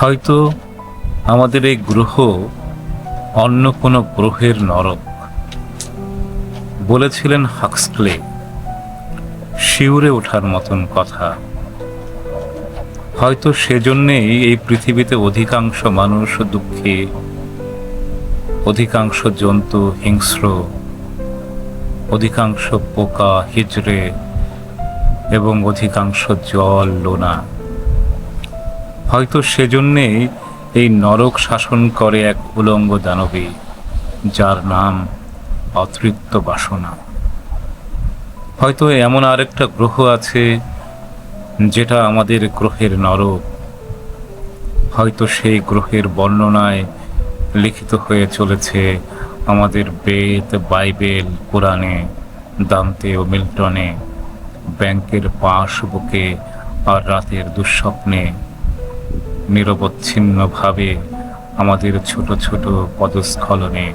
হয়তো আমাদের এই গ্রহ অন্য কোনো গ্রহের নরক। বলেছিলেন হাক্সক্লে, শিউরে ওঠার মতন কথা। হয়তো সেজন্যেই এই পৃথিবীতে অধিকাংশ মানুষ দুঃখে, অধিকাংশ জন্তু হিংস্র, অধিকাংশ পোকা, হিজড়ে, এবং অধিকাংশ জল, লোনা। হয়তো সেজন্যেই এই নরক শাসন করে এক উলঙ্গ দানবী, যার নাম অতৃপ্ত বাসনা। হয়তো এমন আরেকটা গ্রহ আছে, যেটা আমাদের গ্রহের নরক। হয়তো সেই গ্রহের বর্ণনায় লিখিত হয়ে চলেছে আমাদের বেদ, বাইবেল কোরআনে দান্তে ও মিল্টনে, ব্যাংকের পাসবুকে আর রাতের দুঃস্বপ্নে। নিরবচ্ছিন্নভাবে আমাদের ছোট ছোট পদস্খলনে